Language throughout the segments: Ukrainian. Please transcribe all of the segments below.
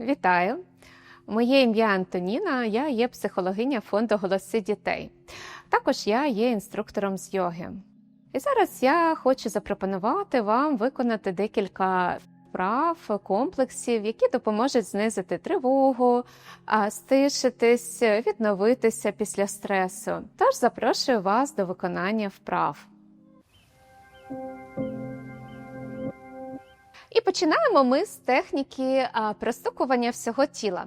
Вітаю! Моє ім'я Антоніна, я є психологиня фонду Голоси дітей. Також я є інструктором з йоги. І зараз я хочу запропонувати вам виконати декілька вправ, комплексів, які допоможуть знизити тривогу, стишитись, відновитися після стресу. Тож запрошую вас до виконання вправ. І починаємо ми з техніки простукування всього тіла.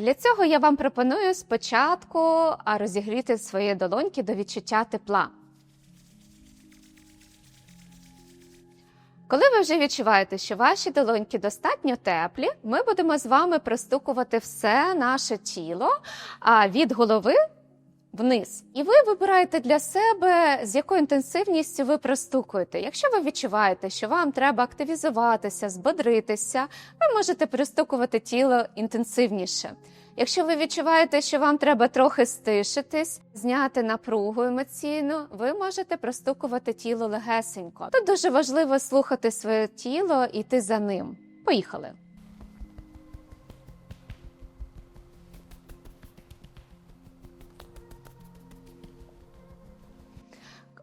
Для цього я вам пропоную спочатку розігріти свої долоньки до відчуття тепла. Коли ви вже відчуваєте, що ваші долоньки достатньо теплі, ми будемо з вами простукувати все наше тіло від голови вниз. І ви вибираєте для себе, з якою інтенсивністю ви простукуєте. Якщо ви відчуваєте, що вам треба активізуватися, збодритися, ви можете пристукувати тіло інтенсивніше. Якщо ви відчуваєте, що вам треба трохи стишитись, зняти напругу емоційну, ви можете простукувати тіло легесенько. Тут дуже важливо слухати своє тіло і йти за ним. Поїхали!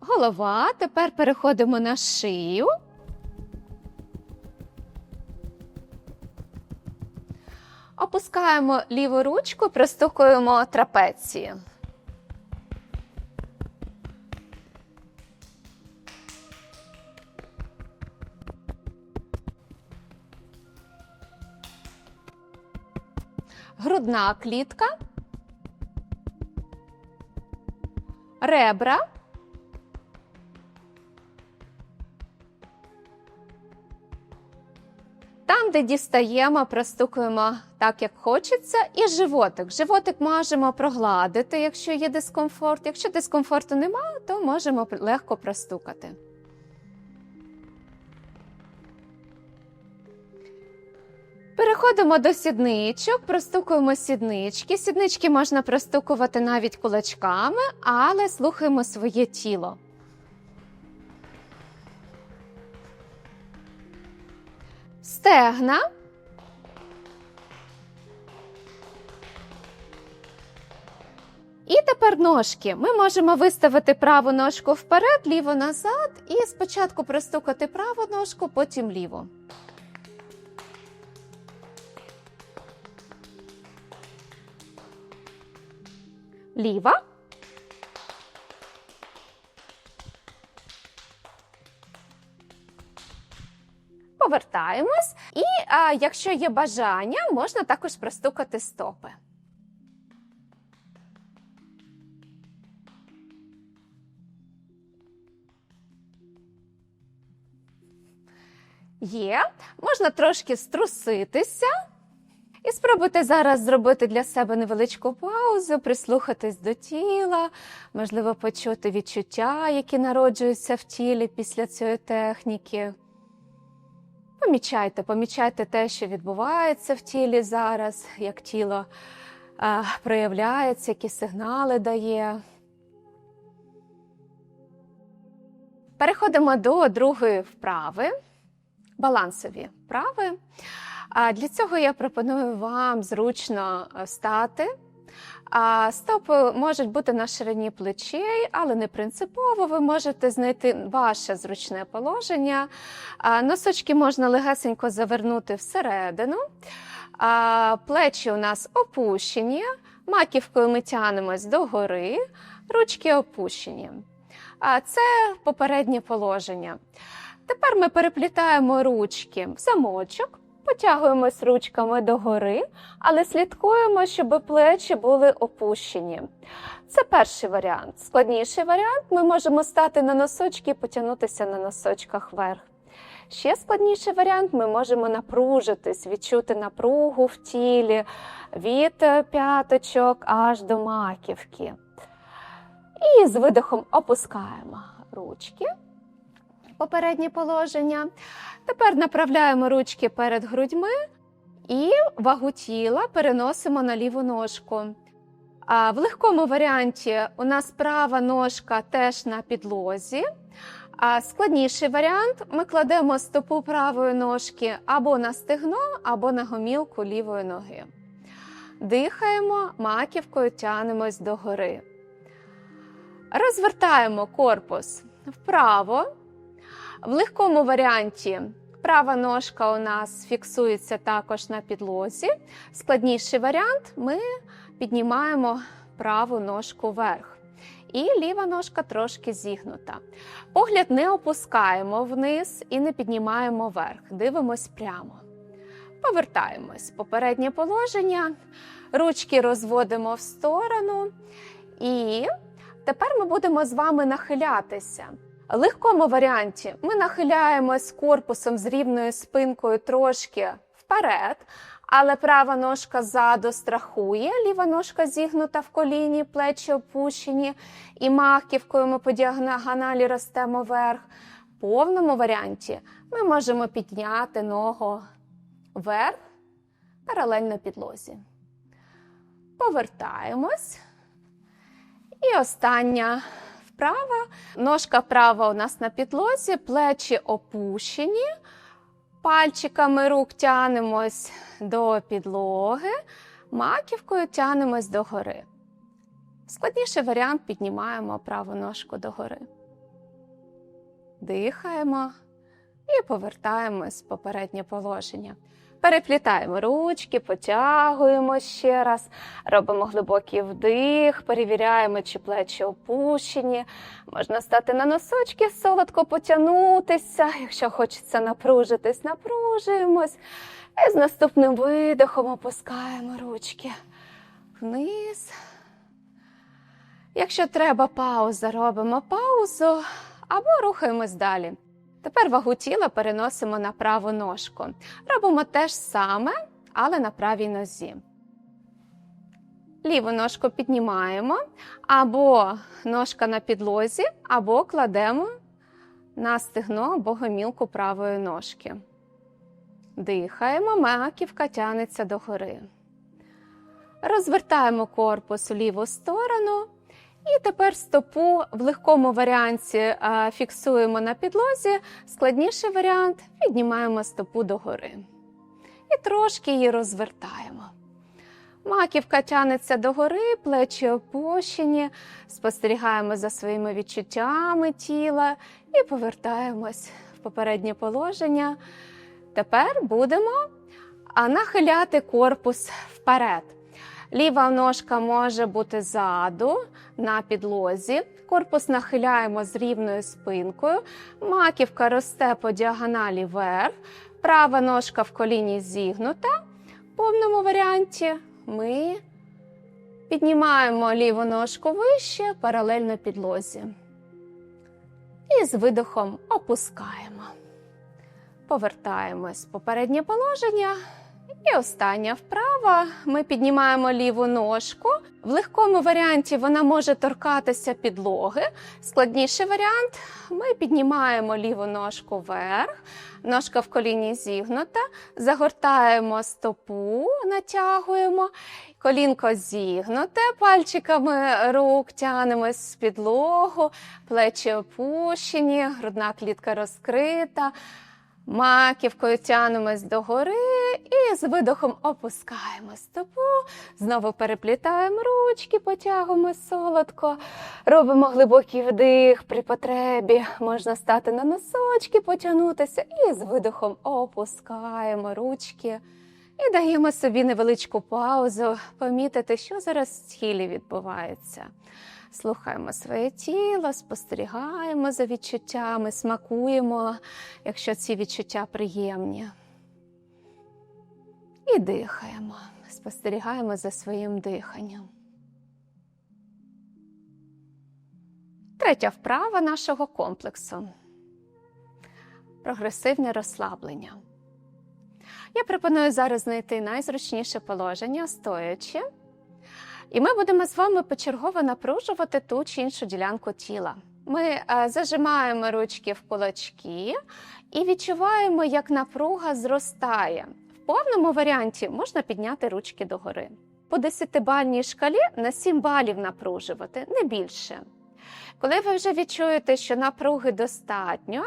Голова. Тепер переходимо на шию. Опускаємо ліву ручку, простукуємо трапеції. Грудна клітка. Ребра. Там, де дістаємо, простукуємо так, як хочеться, і животик. Животик можемо прогладити, якщо є дискомфорт. Якщо дискомфорту немає, то можемо легко простукати. Переходимо до сідничок, простукуємо сіднички. Сіднички можна простукувати навіть кулачками, але слухаємо своє тіло. Стегна. І тепер ножки. Ми можемо виставити праву ножку вперед, ліву назад, і спочатку простукати праву ножку, потім ліву. Ліва. Повертаємось, і а, якщо є бажання, можна також простукати стопи. Є, можна трошки струситися. І спробуйте зараз зробити для себе невеличку паузу, прислухатись до тіла, можливо, почути відчуття, які народжуються в тілі після цієї техніки. Помічайте, помічайте те, що відбувається в тілі зараз, як тіло а, проявляється, які сигнали дає. Переходимо до другої вправи, балансові вправи. Для цього я пропоную вам зручно стати. Стопи можуть бути на ширині плечей, але не принципово. Ви можете знайти ваше зручне положення. Носочки можна легесенько завернути всередину. Плечі у нас опущені, маківкою ми тянемось догори, ручки опущені. Це попереднє положення. Тепер ми переплітаємо ручки в замочок. Потягуємось ручками догори, але слідкуємо, щоб плечі були опущені. Це перший варіант. Складніший варіант ми можемо стати на носочки і потягнутися на носочках вверх. Ще складніший варіант ми можемо напружитись, відчути напругу в тілі від п'яточок аж до маківки. І з видихом опускаємо ручки попереднє положення. Тепер направляємо ручки перед грудьми і вагу тіла переносимо на ліву ножку. А В легкому варіанті у нас права ножка теж на підлозі, А складніший варіант ми кладемо стопу правої ножки або на стегно, або на гомілку лівої ноги. Дихаємо, маківкою тянемось догори. Розвертаємо корпус вправо. В легкому варіанті права ножка у нас фіксується також на підлозі. Складніший варіант ми піднімаємо праву ножку вверх. І ліва ножка трошки зігнута. Погляд не опускаємо вниз і не піднімаємо вверх. Дивимось прямо. Повертаємось. Попереднє положення. Ручки розводимо в сторону. І тепер ми будемо з вами нахилятися. Легкому варіанті ми нахиляємось корпусом з рівною спинкою трошки вперед, але права ножка ззаду страхує, ліва ножка зігнута в коліні, плечі опущені, і маківкою ми по діагоналі ростемо вверх. В повному варіанті ми можемо підняти ногу вверх, паралельно підлозі. Повертаємось. І остання вправа. Ножка права у нас на підлозі, плечі опущені. Пальчиками рук тянемось до підлоги, маківкою тянемось догори. Складніший варіант піднімаємо праву ножку догори. Дихаємо і повертаємось в попереднє положення. Переплітаємо ручки, потягуємо ще раз, робимо глибокий вдих, перевіряємо, чи плечі опущені. Можна стати на носочки, солодко потягнутися. Якщо хочеться напружитись, напружуємось. І з наступним видихом опускаємо ручки вниз. Якщо треба пауза, робимо паузу або рухаємось далі. Тепер вагу тіла переносимо на праву ножку. Робимо те ж саме, але на правій нозі. Ліву ножку піднімаємо, або ножка на підлозі, або кладемо на стегно або гомілку правої ножки. Дихаємо, маківка тянеться догори. Розвертаємо корпус у ліву сторону. І тепер стопу в легкому варіанті фіксуємо на підлозі, складніший варіант піднімаємо стопу догори. І трошки її розвертаємо. Маківка тянеться догори, плечі опущені, спостерігаємо за своїми відчуттями тіла і повертаємось в попереднє положення. Тепер будемо нахиляти корпус вперед. Ліва ножка може бути ззаду на підлозі. Корпус нахиляємо з рівною спинкою. Маківка росте по діагоналі вверх. Права ножка в коліні зігнута. В повному варіанті ми піднімаємо ліву ножку вище, паралельно підлозі. І з видохом опускаємо. Повертаємось в попереднє положення. І остання вправа. Ми піднімаємо ліву ножку. В легкому варіанті вона може торкатися підлоги. Складніший варіант ми піднімаємо ліву ножку вверх, ножка в коліні зігнута, загортаємо стопу, натягуємо, колінко зігнуте, пальчиками рук тянемось з підлогу, плечі опущені, грудна клітка розкрита. Маківкою тянемось догори і з видохом опускаємо стопу. Знову переплітаємо ручки, потягуємо солодко, робимо глибокий вдих при потребі. Можна стати на носочки, потягнутися і з видохом опускаємо ручки. І даємо собі невеличку паузу, помітити, що зараз в тілі відбувається. Слухаємо своє тіло, спостерігаємо за відчуттями, смакуємо, якщо ці відчуття приємні. І дихаємо, спостерігаємо за своїм диханням. Третя вправа нашого комплексу прогресивне розслаблення. Я пропоную зараз знайти найзручніше положення, стоячи. І ми будемо з вами почергово напружувати ту чи іншу ділянку тіла. Ми е, зажимаємо ручки в кулачки і відчуваємо, як напруга зростає. В повному варіанті можна підняти ручки догори. По 10-бальній шкалі на 7 балів напружувати, не більше. Коли ви вже відчуєте, що напруги достатньо,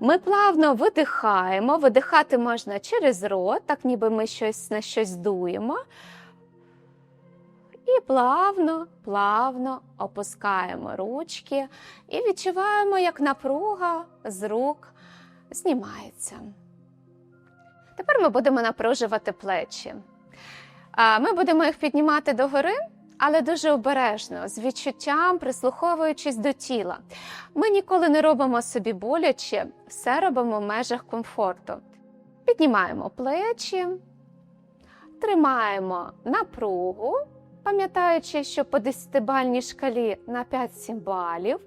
ми плавно видихаємо. Видихати можна через рот, так ніби ми щось на щось дуємо. І плавно, плавно опускаємо ручки і відчуваємо, як напруга з рук знімається. Тепер ми будемо напружувати плечі. Ми будемо їх піднімати догори, але дуже обережно, з відчуттям, прислуховуючись до тіла. Ми ніколи не робимо собі боляче, все робимо в межах комфорту. Піднімаємо плечі, тримаємо напругу, пам'ятаючи, що по 10-бальній шкалі на 5-7 балів.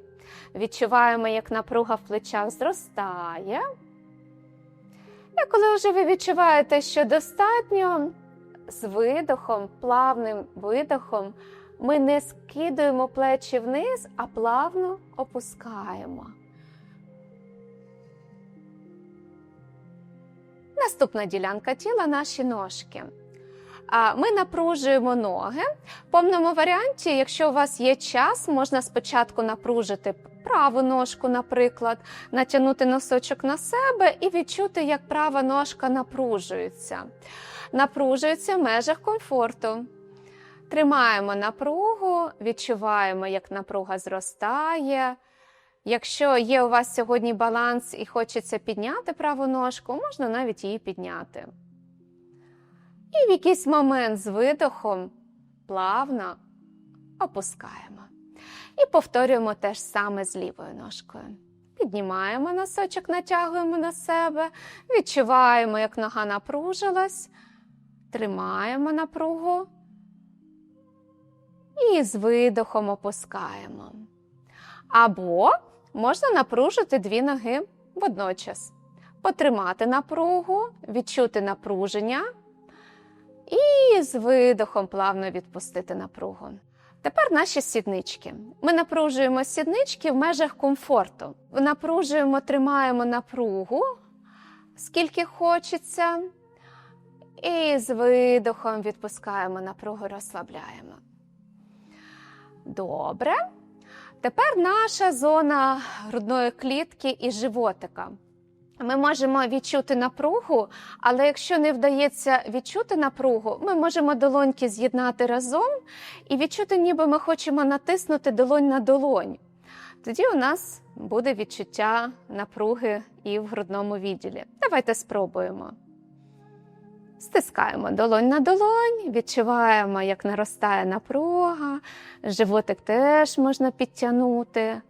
Відчуваємо, як напруга в плечах зростає. І коли вже ви відчуваєте, що достатньо, з видохом, плавним видохом, ми не скидуємо плечі вниз, а плавно опускаємо. Наступна ділянка тіла наші ножки. Ми напружуємо ноги. В повному варіанті, якщо у вас є час, можна спочатку напружити праву ножку, наприклад, натягнути носочок на себе і відчути, як права ножка напружується. Напружується в межах комфорту. Тримаємо напругу, відчуваємо, як напруга зростає. Якщо є у вас сьогодні баланс і хочеться підняти праву ножку, можна навіть її підняти. І в якийсь момент з видохом плавно опускаємо. І повторюємо те ж саме з лівою ножкою. Піднімаємо носочок, натягуємо на себе, відчуваємо, як нога напружилась, тримаємо напругу і з видохом опускаємо. Або можна напружити дві ноги водночас. Потримати напругу, відчути напруження і з видохом плавно відпустити напругу. Тепер наші сіднички. Ми напружуємо сіднички в межах комфорту. Напружуємо, тримаємо напругу, скільки хочеться, і з видохом відпускаємо напругу, розслабляємо. Добре. Тепер наша зона грудної клітки і животика. Ми можемо відчути напругу, але якщо не вдається відчути напругу, ми можемо долоньки з'єднати разом і відчути, ніби ми хочемо натиснути долонь на долонь. Тоді у нас буде відчуття напруги і в грудному відділі. Давайте спробуємо. Стискаємо долонь на долонь, відчуваємо, як наростає напруга, животик теж можна підтягнути.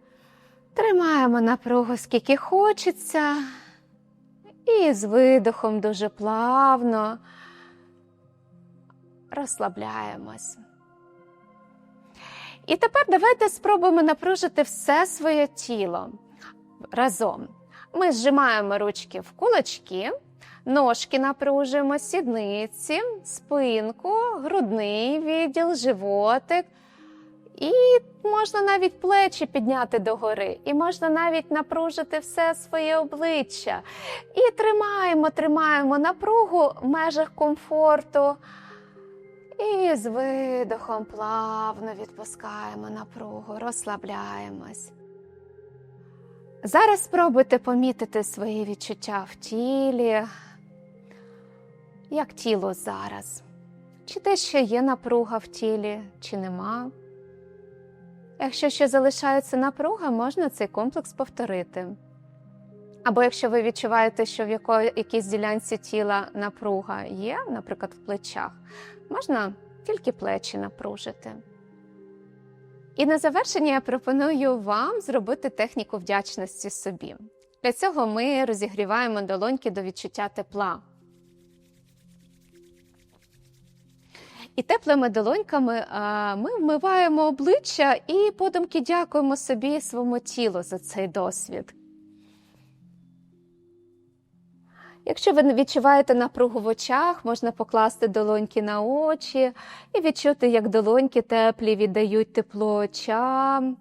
Тримаємо напругу скільки хочеться. І з видохом дуже плавно розслабляємось. І тепер давайте спробуємо напружити все своє тіло разом. Ми зжимаємо ручки в кулачки, ножки напружуємо, сідниці, спинку, грудний відділ, животик. І можна навіть плечі підняти догори, і можна навіть напружити все своє обличчя. І тримаємо, тримаємо напругу в межах комфорту. І з видохом плавно відпускаємо напругу, розслабляємось. Зараз спробуйте помітити свої відчуття в тілі, як тіло зараз. Чи те ще є напруга в тілі, чи нема. Якщо ще залишається напруга, можна цей комплекс повторити. Або якщо ви відчуваєте, що в якійсь ділянці тіла напруга є, наприклад, в плечах, можна тільки плечі напружити. І на завершення я пропоную вам зробити техніку вдячності собі. Для цього ми розігріваємо долоньки до відчуття тепла. І теплими долоньками ми вмиваємо обличчя і подумки дякуємо собі і своєму тілу за цей досвід. Якщо ви відчуваєте напругу в очах, можна покласти долоньки на очі і відчути, як долоньки теплі віддають тепло очам.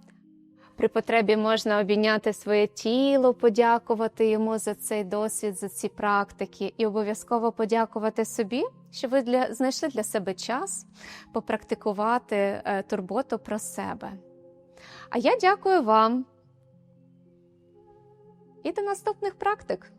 При потребі можна обійняти своє тіло, подякувати йому за цей досвід, за ці практики, і обов'язково подякувати собі, що ви для, знайшли для себе час попрактикувати е, турботу про себе. А я дякую вам. І до наступних практик!